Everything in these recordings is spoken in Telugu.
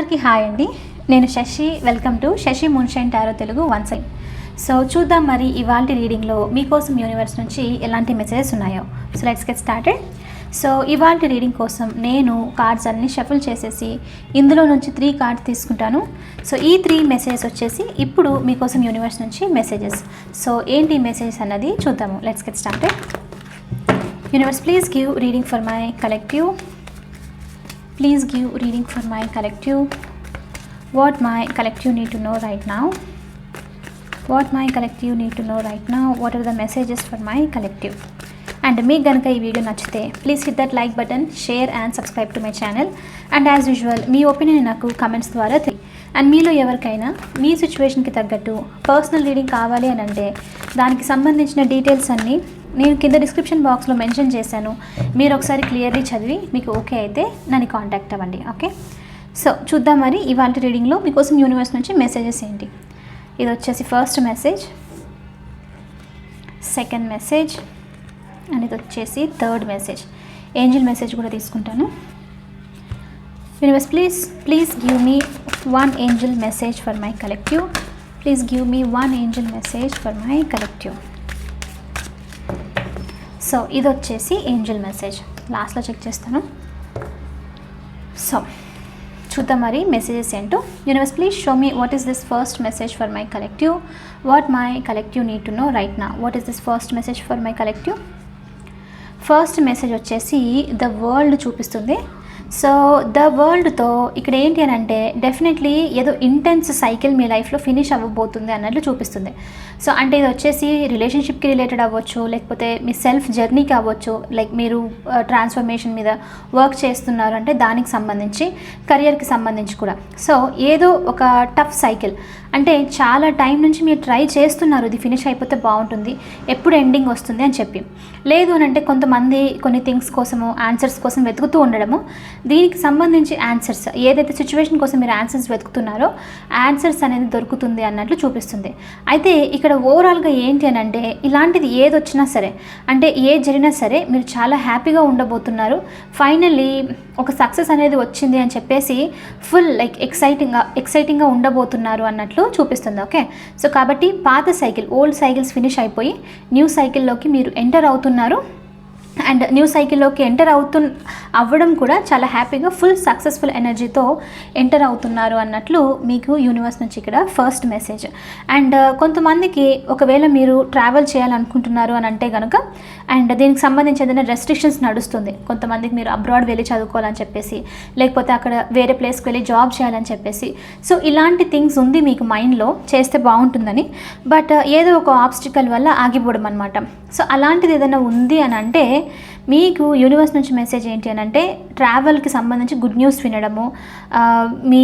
అందరికీ హాయ్ అండి. నేను Sashi. Welcome to Sashi moonshine tarot Telugu one sign so చూద్దాం మరి ఇవాళ రీడింగ్లో మీకోసం యూనివర్స్ నుంచి ఎలాంటి మెసేజెస్ ఉన్నాయో. So let's get started so ఇవాళ రీడింగ్ కోసం నేను కార్డ్స్ అన్ని షఫుల్ చేసేసి ఇందులో నుంచి త్రీ కార్డ్స్ తీసుకుంటాను. సో ఈ త్రీ మెసేజెస్ వచ్చేసి ఇప్పుడు మీకోసం యూనివర్స్ నుంచి మెసేజెస్ సో ఏంటి మెసేజెస్ అన్నది చూద్దాము. Let's get started universe please give reading for my collective please give reading for my collective what my collective need to know right now what my collective need to know right now what are the messages for my collective and మీకు కనుక ఈ వీడియో నచ్చితే please hit that like button share and subscribe to my channel and as usual me opinion నాకు కమెంట్స్ ద్వారా అండ్ మీలో ఎవరికైనా మీ సిచ్యువేషన్కి తగ్గట్టు పర్సనల్ రీడింగ్ కావాలి అని అంటే దానికి సంబంధించిన డీటెయిల్స్ అన్నీ నేను కింద డిస్క్రిప్షన్ బాక్స్లో మెన్షన్ చేశాను. మీరు ఒకసారి క్లియర్లీ చదివి మీకు ఓకే అయితే నన్ను కాంటాక్ట్ అవ్వండి ఓకే సో చూద్దాం మరి ఇవాళ రీడింగ్లో మీకోసం యూనివర్స్ నుంచి మెసేజెస్ ఏంటి? ఇది వచ్చేసి first message second message and ఇది వచ్చేసి థర్డ్ మెసేజ్ ఏంజిల్ మెసేజ్ కూడా తీసుకుంటాను. Universe please please give me one angel message for my collective please give me one angel message for my collective so ఇది వచ్చేసి ఏంజల్ మెసేజ్. లాస్ట్లో చెక్ చేస్తాను. సో చూద్దాం మరి మెసేజెస్ ఏంటో. Universe please show me what is this first message for my collective what my collective need to know right now what is this first message for my collective first message వచ్చేసి ద వరల్డ్ చూపిస్తుంది. సో ద వరల్డ్తో ఇక్కడ ఏంటి అని అంటే డెఫినెట్లీ ఏదో ఇంటెన్స్ సైకిల్ మీ లైఫ్లో ఫినిష్ అవ్వబోతుంది అన్నట్లు చూపిస్తుంది. సో అంటే ఇది వచ్చేసి రిలేషన్షిప్కి రిలేటెడ్ అవ్వచ్చు లేకపోతే మీ సెల్ఫ్ జర్నీకి అవ్వచ్చు లైక్ మీరు uh, ట్రాన్స్ఫర్మేషన్ మీద వర్క్ చేస్తున్నారు అంటే దానికి సంబంధించి కెరియర్కి సంబంధించి కూడా. సో ఏదో ఒక టఫ్ సైకిల్ అంటే చాలా టైం నుంచి మీరు ట్రై చేస్తున్నారు ఇది ఫినిష్ అయిపోతే బాగుంటుంది ఎప్పుడు ఎండింగ్ వస్తుంది అని చెప్పి. లేదు అని అంటే కొంతమంది కొన్ని థింగ్స్ కోసము ఆన్సర్స్ కోసం వెతుకుతూ ఉండడము. దీనికి సంబంధించి ఆన్సర్స్ ఏదైతే సిచ్యువేషన్ కోసం మీరు ఆన్సర్స్ వెతుకుతున్నారో ఆన్సర్స్ అనేది దొరుకుతుంది అన్నట్లు చూపిస్తుంది. అయితే ఇక్కడ ఇక్కడ ఓవరాల్గా ఏంటి అని అంటే ఇలాంటిది ఏది వచ్చినా సరే అంటే ఏది జరిగినా సరే మీరు చాలా హ్యాపీగా ఉండబోతున్నారు. ఫైనల్లీ ఒక సక్సెస్ అనేది వచ్చింది అని చెప్పేసి ఫుల్ లైక్ ఎక్సైటింగ్గా ఎక్సైటింగ్గా ఉండబోతున్నారు అన్నట్లు చూపిస్తుంది ఓకే సో కాబట్టి పాత సైకిల్ ఓల్డ్ సైకిల్స్ ఫినిష్ అయిపోయి న్యూ సైకిల్లోకి మీరు ఎంటర్ అవుతున్నారు. అండ్ న్యూ సైకిల్లోకి ఎంటర్ అవుతు అవ్వడం కూడా చాలా హ్యాపీగా ఫుల్ సక్సెస్ఫుల్ ఎనర్జీతో ఎంటర్ అవుతున్నారు అన్నట్లు మీకు యూనివర్స్ నుంచి ఇక్కడ ఫస్ట్ మెసేజ్. అండ్ uh, కొంతమందికి ఒకవేళ మీరు ట్రావెల్ చేయాలనుకుంటున్నారు అని అంటే కనుక అండ్ దీనికి సంబంధించి ఏదైనా రెస్ట్రిక్షన్స్ నడుస్తుంది. కొంతమందికి మీరు అబ్రాడ్ వెళ్ళి చదువుకోవాలని చెప్పేసి లేకపోతే అక్కడ వేరే ప్లేస్కి వెళ్ళి జాబ్ చేయాలని చెప్పేసి. సో ఇలాంటి థింగ్స్ ఉంది మీకు మైండ్లో చేస్తే బాగుంటుందని. బట్ uh, ఏదో ఒక ఆబ్స్టికల్ వల్ల ఆగిపోవడం అనమాట సో అలాంటిది ఏదైనా ఉంది అని అంటే మీకు యూనివర్స్ నుంచి మెసేజ్ ఏంటి అని అంటే ట్రావెల్కి సంబంధించి గుడ్ న్యూస్ వినడము మీ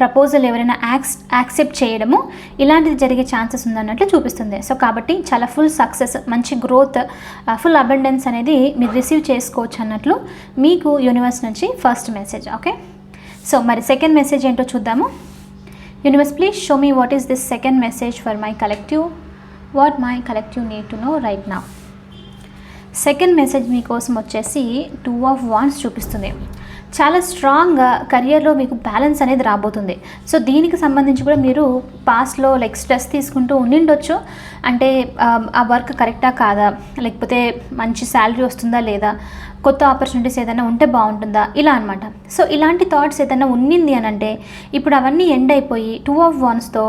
ప్రపోజల్ ఎవరైనా యాక్స్ యాక్సెప్ట్ చేయడము ఇలాంటిది జరిగే ఛాన్సెస్ ఉందన్నట్లు చూపిస్తుంది. సో కాబట్టి చాలా ఫుల్ సక్సెస్ మంచి గ్రోత్ ఫుల్ అబెండెన్స్ అనేది మీరు రిసీవ్ చేసుకోవచ్చు అన్నట్లు మీకు యూనివర్స్ నుంచి ఫస్ట్ మెసేజ్ ఓకే సో మరి సెకండ్ మెసేజ్ ఏంటో చూద్దాము. Universe please show me what is this second message for my collective what my collective need to know right now second message మీకోసం వచ్చేసి టూ ఆఫ్ వాన్స్ చూపిస్తుంది. చాలా స్ట్రాంగ్గా కెరియర్లో మీకు బ్యాలెన్స్ అనేది రాబోతుంది. సో దీనికి సంబంధించి కూడా మీరు పాస్ట్లో లైక్ స్ట్రెస్ తీసుకుంటూ ఉండిండొచ్చు. అంటే ఆ, వర్క్ కరెక్టా కాదా? లేకపోతే మంచి శాలరీ వస్తుందా లేదా? కొత్త ఆపర్చునిటీస్ ఏదైనా ఉంటే బాగుంటుందా? ఇలా అనమాట సో ఇలాంటి థాట్స్ ఏదైనా ఉన్నింది అని అంటే ఇప్పుడు అవన్నీ ఎండ్ అయిపోయి టూ ఆఫ్ వన్స్తో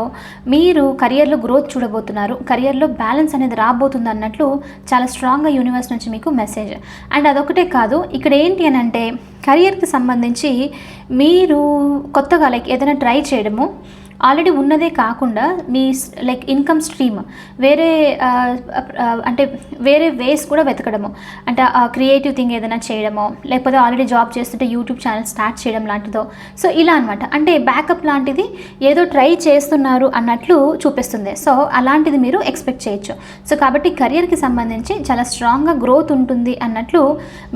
మీరు కెరియర్లో గ్రోత్ చూడబోతున్నారు. కెరియర్లో బ్యాలెన్స్ అనేది రాబోతుంది అన్నట్లు చాలా స్ట్రాంగ్గా యూనివర్స్ నుంచి మీకు మెసేజ్ అండ్ అదొకటే కాదు ఇక్కడ ఏంటి అని అంటే కెరియర్కి సంబంధించి మీరు కొత్తగా లైక్ ఏదైనా ట్రై చేయడము ఆల్రెడీ ఉన్నదే కాకుండా మీ లైక్ ఇన్కమ్ స్ట్రీమ్ వేరే అంటే వేరే వేస్ కూడా వెతకడము. అంటే క్రియేటివ్ థింగ్ ఏదైనా చేయడమో లేకపోతే ఆల్రెడీ జాబ్ చేస్తుంటే యూట్యూబ్ ఛానల్ స్టార్ట్ చేయడం లాంటిదో. సో ఇలా అనమాట అంటే బ్యాకప్ లాంటిది ఏదో ట్రై చేస్తున్నారు అన్నట్లు చూపిస్తుంది. సో అలాంటిది మీరు ఎక్స్పెక్ట్ చేయొచ్చు. సో కాబట్టి కెరియర్కి సంబంధించి చాలా స్ట్రాంగ్గా గ్రోత్ ఉంటుంది అన్నట్లు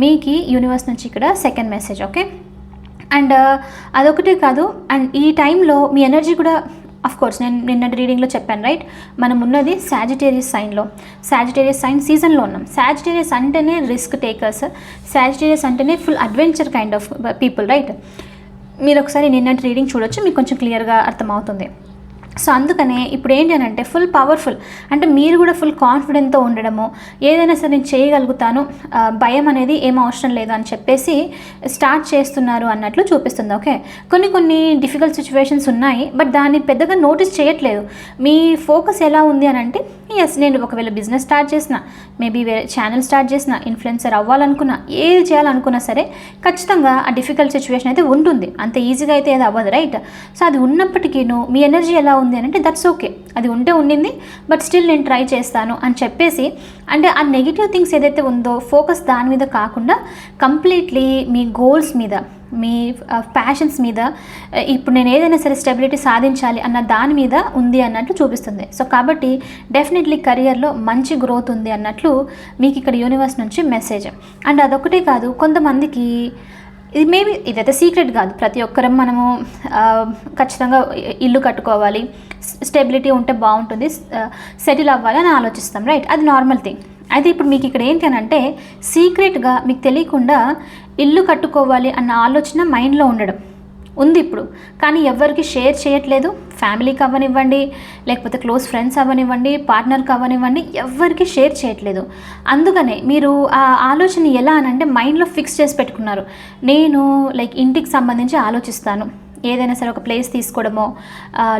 మీకు యూనివర్స్ నుంచి ఇక్కడ second message okay and uh, అదొకటే కాదు అండ్ ఈ టైంలో మీ ఎనర్జీ కూడా అఫ్ కోర్స్ నేను నిన్నటి రీడింగ్లో చెప్పాను రైట్ మనం ఉన్నది సాజిటేరియస్ సైన్లో సాజిటేరియస్ సైన్ సీజన్లో ఉన్నాం. సాజిటేరియస్ అంటేనే రిస్క్ టేకర్స్ సాజిటేరియస్ అంటేనే full adventure kind of people right మీరు ఒకసారి నిన్నటి రీడింగ్ చూడొచ్చు మీకు కొంచెం క్లియర్గా అర్థమవుతుంది. సో అందుకనే ఇప్పుడు ఏంటి అని అంటే ఫుల్ పవర్ఫుల్ అంటే మీరు కూడా ఫుల్ కాన్ఫిడెంట్తో ఉండడము ఏదైనా సరే నేను చేయగలుగుతాను భయం అనేది ఏం అవసరం లేదు అని చెప్పేసి స్టార్ట్ చేస్తున్నారు అన్నట్లు చూపిస్తుంది ఓకే కొన్ని కొన్ని డిఫికల్ట్ సిచ్యువేషన్స్ ఉన్నాయి బట్ దాన్ని పెద్దగా నోటీస్ చేయట్లేదు. మీ ఫోకస్ ఎలా ఉంది అని అంటే ఎస్ నేను ఒకవేళ బిజినెస్ స్టార్ట్ చేసిన మేబీ వేరే ఛానల్ స్టార్ట్ చేసిన ఇన్ఫ్లుయెన్సర్ అవ్వాలనుకున్నా ఏది చేయాలనుకున్నా సరే ఖచ్చితంగా ఆ డిఫికల్ట్ సిచ్యువేషన్ అయితే ఉంటుంది. అంత ఈజీగా అయితే ఏది అవ్వదు రైట్ సో అది ఉన్నప్పటికీను మీ ఎనర్జీ ఎలా ఉంది అని అంటే దట్స్ ఓకే అది ఉంటే ఉండింది బట్ స్టిల్ నేను ట్రై చేస్తాను అని చెప్పేసి అంటే ఆ నెగిటివ్ థింగ్స్ ఏదైతే ఉందో ఫోకస్ దాని మీద కాకుండా కంప్లీట్లీ మీ గోల్స్ మీద మీ ప్యాషన్స్ మీద ఇప్పుడు నేను ఏదైనా సరే స్టెబిలిటీ సాధించాలి అన్న దాని మీద ఉంది అన్నట్లు చూపిస్తుంది. సో కాబట్టి డెఫినెట్లీ కెరియర్లో మంచి గ్రోత్ ఉంది అన్నట్లు మీకు ఇక్కడ యూనివర్స్ నుంచి మెసేజ్ అండ్ అదొకటే కాదు కొంతమందికి ఇది మేబీ ఇదైతే సీక్రెట్ కాదు. ప్రతి ఒక్కరం మనము ఖచ్చితంగా ఇల్లు కట్టుకోవాలి స్టెబిలిటీ ఉంటే బాగుంటుంది సెటిల్ అవ్వాలి అని ఆలోచిస్తాం రైట్ అది నార్మల్ థింగ్ అయితే ఇప్పుడు మీకు ఇక్కడ ఏంటి అని అంటే సీక్రెట్గా మీకు తెలియకుండా ఇల్లు కట్టుకోవాలి అన్న ఆలోచన మైండ్లో ఉండడం. ఉంది ఇప్పుడు. కానీ ఎవరికి షేర్ చేయట్లేదు. ఫ్యామిలీకి అవ్వనివ్వండి లేకపోతే క్లోజ్ ఫ్రెండ్స్ అవ్వనివ్వండి పార్ట్నర్కి అవ్వనివ్వండి ఎవరికి షేర్ చేయట్లేదు. అందుకనే మీరు ఆ ఆలోచన ఎలా అని అంటే మైండ్లో ఫిక్స్ చేసి పెట్టుకున్నారు. నేను లైక్ ఇంటికి సంబంధించి ఆలోచిస్తాను. ఏదైనా సరే ఒక ప్లేస్ తీసుకోవడమో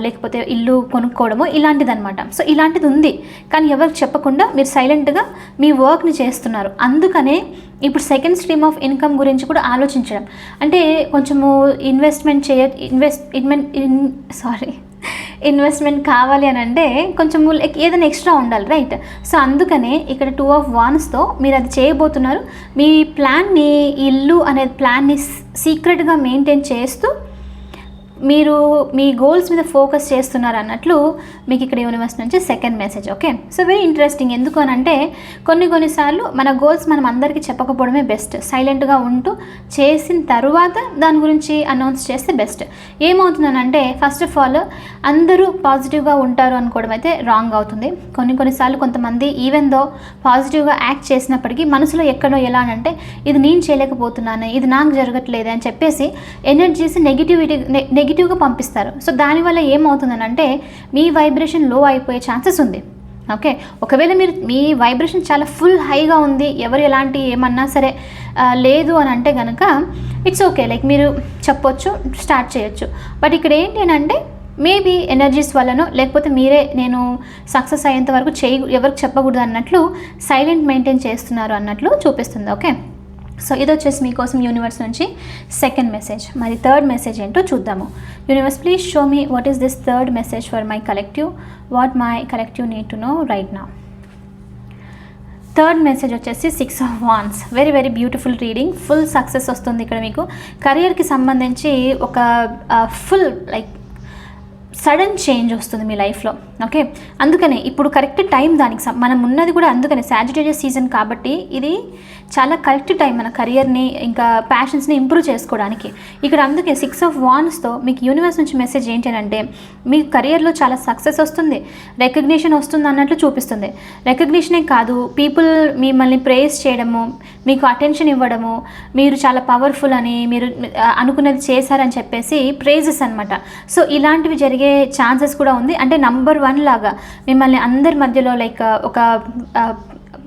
లేకపోతే ఇల్లు కొనుక్కోవడమో ఇలాంటిదన్నమాట. సో ఇలాంటిది ఉంది కానీ ఎవరికి చెప్పకుండా మీరు సైలెంట్గా మీ వర్క్ని చేస్తున్నారు. అందుకనే ఇప్పుడు సెకండ్ స్ట్రీమ్ ఆఫ్ ఇన్కమ్ గురించి కూడా ఆలోచించడం. అంటే కొంచెము ఇన్వెస్ట్మెంట్ చేయ invest invent in sorry investment కావాలి అని అంటే కొంచెం లైక్ ఏదైనా ఎక్స్ట్రా ఉండాలి రైట్ సో అందుకనే ఇక్కడ టూ ఆఫ్ వాన్స్తో మీరు అది చేయబోతున్నారు. మీ ప్లాన్ని ఇల్లు అనే ప్లాన్ని సీక్రెట్గా మెయింటైన్ చేస్తూ మీరు మీ గోల్స్ మీద ఫోకస్ చేస్తున్నారు అన్నట్లు మీకు ఇక్కడ యూనివర్స్ నుంచి second message okay so very interesting ఎందుకు అని అంటే కొన్ని కొన్నిసార్లు మన గోల్స్ మనం అందరికీ చెప్పకపోవడమే బెస్ట్ సైలెంట్గా ఉంటూ చేసిన తర్వాత దాని గురించి అనౌన్స్ చేస్తే బెస్ట్ ఏమవుతుందనంటే ఫస్ట్ ఆఫ్ ఆల్ అందరూ పాజిటివ్గా ఉంటారు అనుకోవడం అయితే రాంగ్ అవుతుంది. కొన్ని కొన్నిసార్లు కొంతమంది ఈవెన్ దో పాజిటివ్గా యాక్ట్ చేసినప్పటికీ మనసులో ఎక్కడో ఎలా అంటే ఇది నేను చేయలేకపోతున్నాను ఇది నాకు జరగట్లేదు అని చెప్పేసి ఎనర్జీస్ నెగిటివిటీ నెగిటివ్గా పంపిస్తారు. సో దానివల్ల ఏమవుతుందని అంటే మీ వైబ్రేషన్లో అయిపోయే ఛాన్సెస్ ఉంది. ఓకే ఒకవేళ మీరు మీ వైబ్రేషన్ చాలా ఫుల్ హైగా ఉంది ఎవరు ఎలాంటి ఏమన్నా సరే లేదు అని అంటే కనుక ఇట్స్ ఓకే లైక్ మీరు చెప్పొచ్చు స్టార్ట్ చేయొచ్చు. బట్ ఇక్కడ ఏంటి అని అంటే మేబీ ఎనర్జీస్ వల్లనో లేకపోతే మీరే నేను సక్సెస్ అయ్యేంత వరకు చేయ ఎవరికి చెప్పకూడదు అన్నట్లు సైలెంట్ మెయింటైన్ చేస్తున్నారు అన్నట్లు చూపిస్తుంది. ఓకే సో ఇది వచ్చేసి మీకోసం యూనివర్స్ నుంచి సెకండ్ మెసేజ్ మరి థర్డ్ మెసేజ్ ఏంటో చూద్దాము. Universe please show me what is this third message for my collective what my collective need to know right now third message వచ్చేసి six of wands very very beautiful reading full success వస్తుంది ఇక్కడ మీకు. కెరియర్కి సంబంధించి ఒక ఫుల్ లైక్ సడన్ చేంజ్ వస్తుంది మీ లైఫ్లో ఓకే అందుకనే ఇప్పుడు కరెక్ట్ టైం దానికి మనం ఉన్నది కూడా అందుకనే. సాజిటేరియస్ సీజన్ కాబట్టి ఇది చాలా కరెక్ట్ టైం మన కెరియర్ని ఇంకా ప్యాషన్స్ని ఇంప్రూవ్ చేసుకోవడానికి. ఇక్కడ అందుకే సిక్స్ ఆఫ్ వాన్స్తో మీకు యూనివర్స్ నుంచి మెసేజ్ ఏంటి అంటే మీ కెరియర్లో చాలా సక్సెస్ వస్తుంది. రికగ్నిషన్ వస్తుంది అన్నట్లు చూపిస్తుంది. రికగ్నిషనే కాదు పీపుల్ మిమ్మల్ని ప్రేస్ చేయడము మీకు అటెన్షన్ ఇవ్వడము మీరు చాలా పవర్ఫుల్ అని మీరు అనుకున్నది చేశారని చెప్పేసి ప్రేజెస్ అనమాట సో ఇలాంటివి జరిగే ఛాన్సెస్ కూడా ఉంది. అంటే నంబర్ వన్ లాగా మిమ్మల్ని అందరి మధ్యలో లైక్ ఒక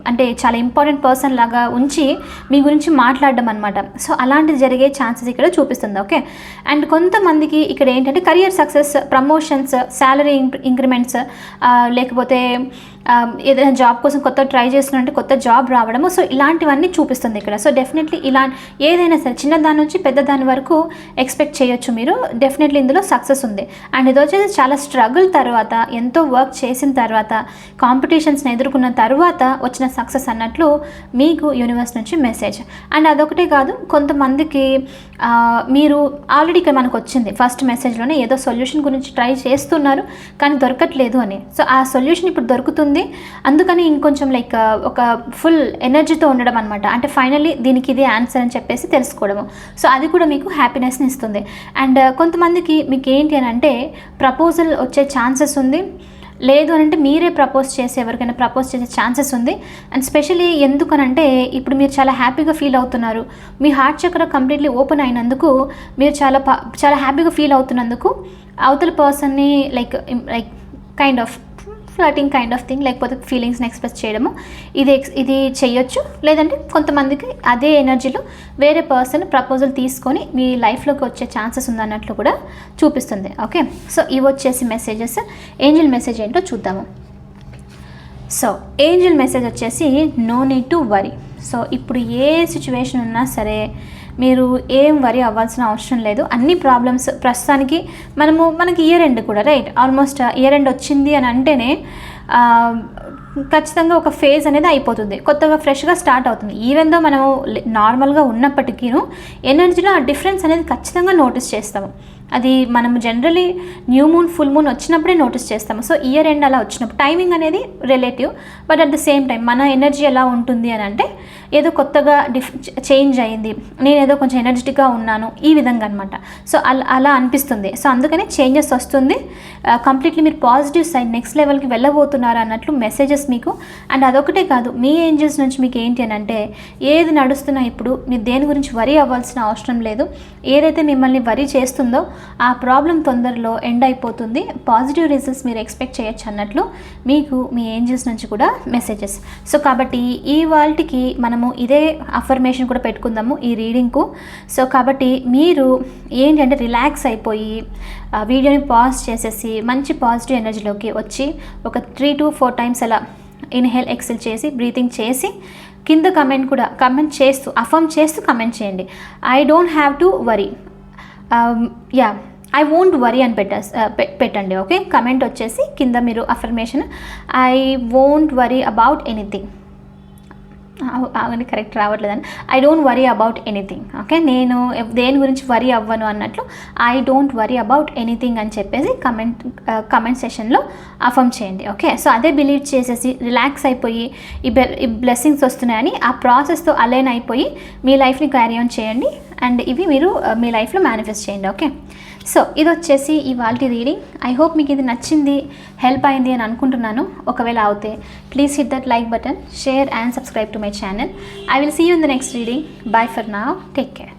అంటే చాలా ఇంపార్టెంట్ పర్సన్ లాగా ఉంచి మీ గురించి మాట్లాడడం అనమాట సో అలాంటిది జరిగే ఛాన్సెస్ ఇక్కడ చూపిస్తుంది ఓకే అండ్ కొంతమందికి ఇక్కడ ఏంటంటే career success promotions salary increments లేకపోతే Um, ఏదైనా జాబ్ కోసం కొత్త ట్రై చేస్తున్నారంటే కొత్త జాబ్ రావడము సో ఇలాంటివన్నీ చూపిస్తుంది ఇక్కడ. సో డెఫినెట్లీ ఇలా ఏదైనా సరే చిన్న దాని నుంచి పెద్ద దాని వరకు ఎక్స్పెక్ట్ చేయొచ్చు మీరు. డెఫినెట్లీ ఇందులో సక్సెస్ ఉంది. అండ్ ఇది వచ్చేసి చాలా స్ట్రగుల్ తర్వాత ఎంతో వర్క్ చేసిన తర్వాత కాంపిటీషన్స్ని ఎదుర్కొన్న తర్వాత వచ్చిన సక్సెస్ అన్నట్లు మీకు యూనివర్స్ నుంచి మెసేజ్ అండ్ అదొకటే కాదు కొంతమందికి మీరు ఆల్రెడీ ఇక్కడ మనకు వచ్చింది. ఫస్ట్ మెసేజ్లోనే ఏదో సొల్యూషన్ గురించి ట్రై చేస్తున్నారు కానీ దొరకట్లేదు అని. సో ఆ సొల్యూషన్ ఇప్పుడు దొరుకుతుంది అందుకని ఇంకొంచెం లైక్ ఒక ఫుల్ ఎనర్జీతో ఉండడం అనమాట అంటే ఫైనల్లీ దీనికి ఇదే ఆన్సర్ అని చెప్పేసి తెలుసుకోవడము. సో అది కూడా మీకు హ్యాపీనెస్ని ఇస్తుంది. అండ్ కొంతమందికి మీకు ఏంటి అని అంటే ప్రపోజల్ వచ్చే ఛాన్సెస్ ఉంది. లేదు అని అంటే మీరే ప్రపోజ్ చేసి ఎవరికైనా ప్రపోజ్ చేసే ఛాన్సెస్ ఉంది. అండ్ స్పెషలీ ఎందుకనంటే ఇప్పుడు మీరు చాలా హ్యాపీగా ఫీల్ అవుతున్నారు. మీ హార్ట్ చక్ర కంప్లీట్లీ ఓపెన్ అయినందుకు మీరు చాలా చాలా హ్యాపీగా ఫీల్ అవుతున్నందుకు అవతల పర్సన్ని like like kind of flirting kind of thing లేకపోతే ఫీలింగ్స్ని ఎక్స్ప్రెస్ చేయడము. ఇది ఇది చేయొచ్చు. లేదంటే కొంతమందికి అదే ఎనర్జీలో వేరే పర్సన్ ప్రపోజల్ తీసుకొని మీ లైఫ్లోకి వచ్చే ఛాన్సెస్ ఉందన్నట్లు కూడా చూపిస్తుంది. ఓకే సో ఇవి వచ్చేసి మెసేజెస్ ఏంజిల్ మెసేజ్ ఏంటో చూద్దాము. సో ఏంజిల్ మెసేజ్ వచ్చేసి no need to worry so ఇప్పుడు ఏ సిచ్యువేషన్ ఉన్నా సరే మీరు ఏం వరి అవ్వాల్సిన అవసరం లేదు. అన్ని ప్రాబ్లమ్స్ ప్రస్తుతానికి మనము మనకి ఇయర్ ఎండ్ కూడా రైట్ ఆల్మోస్ట్ ఇయర్ ఎండ్ వచ్చింది అని అంటేనే ఖచ్చితంగా ఒక ఫేజ్ అనేది అయిపోతుంది. కొత్తగా ఫ్రెష్గా స్టార్ట్ అవుతుంది. ఈవెన్ దో మనము నార్మల్గా ఉన్నప్పటికీను ఎనర్జీలో ఆ డిఫరెన్స్ అనేది ఖచ్చితంగా నోటీస్ చేస్తాము. అది మనం generally new moon full moon వచ్చినప్పుడే నోటీస్ చేస్తాము. సో ఇయర్ ఎండ్ అలా వచ్చినప్పుడు టైమింగ్ అనేది relative but at the same time మన ఎనర్జీ ఎలా ఉంటుంది అని అంటే ఏదో కొత్తగా డిఫ్ చేంజ్ అయింది. నేను ఏదో కొంచెం ఎనర్జెటిక్గా ఉన్నాను. ఈ విధంగా అనమాట సో అలా అలా అనిపిస్తుంది. సో అందుకనే చేంజెస్ వస్తుంది. Uh, కంప్లీట్లీ మీరు పాజిటివ్ సైడ్ నెక్స్ట్ లెవెల్కి వెళ్ళబోతున్నారు అన్నట్లు మెసేజెస్ మీకు. అండ్ అదొకటే కాదు మీ ఏంజెల్స్ నుంచి మీకు ఏంటి అని అంటే ఏది నడుస్తున్నా ఇప్పుడు మీరు దేని గురించి వరి అవ్వాల్సిన అవసరం లేదు. ఏదైతే మిమ్మల్ని వరి చేస్తుందో ఆ ప్రాబ్లం తొందరలో ఎండ్ అయిపోతుంది. పాజిటివ్ రిజల్ట్స్ మీరు ఎక్స్పెక్ట్ చేయొచ్చు అన్నట్లు మీకు మీ ఏంజల్స్ నుంచి కూడా మెసేజెస్. సో కాబట్టి ఈ వాళ్ళకి మనము ఇదే అఫర్మేషన్ కూడా పెట్టుకుందాము ఈ రీడింగ్కు. సో కాబట్టి మీరు ఏంటంటే రిలాక్స్ అయిపోయి ఆ వీడియోని పాజ్ చేసేసి మంచి పాజిటివ్ ఎనర్జీలోకి వచ్చి ఒక త్రీ టు ఫోర్ టైమ్స్ అలా ఇన్హేల్ ఎక్సెల్ చేసి బ్రీతింగ్ చేసి కింద కమెంట్ కూడా కమెంట్ చేస్తూ అఫర్మ్ చేస్తూ కమెంట్ చేయండి. I don't have to worry. Yeah I won't worry అని పెట్ట uh, పెట్టండి ఓకే కమెంట్ వచ్చేసి కింద మీరు affirmation I won't worry about anything అవన్నీ కరెక్ట్ రావట్లేదని. I don't worry about anything okay నేను దేని గురించి వరీ అవ్వను అన్నట్లు I don't worry about anything అని చెప్పేసి కమెంట్ కమెంట్ సెషన్లో అఫర్మ్ చేయండి ఓకే సో అదే బిలీవ్ చేసేసి రిలాక్స్ అయిపోయి ఈ బె ఈ బ్లెస్సింగ్స్ వస్తున్నాయని ఆ ప్రాసెస్తో అలైన్ అయిపోయి మీ లైఫ్ని క్యారీ ఆన్ చేయండి. అండ్ ఇవి మీరు మీ లైఫ్లో మేనిఫెస్ట్ చేయండి ఓకే సో ఇది వచ్చేసి ఇవాళ రీడింగ్ ఐ హోప్ మీకు ఇది నచ్చింది హెల్ప్ అయింది అని అనుకుంటున్నాను. ఒకవేళ అవుతే please hit that like button share and subscribe to my channel I will see you in the next reading bye for now take care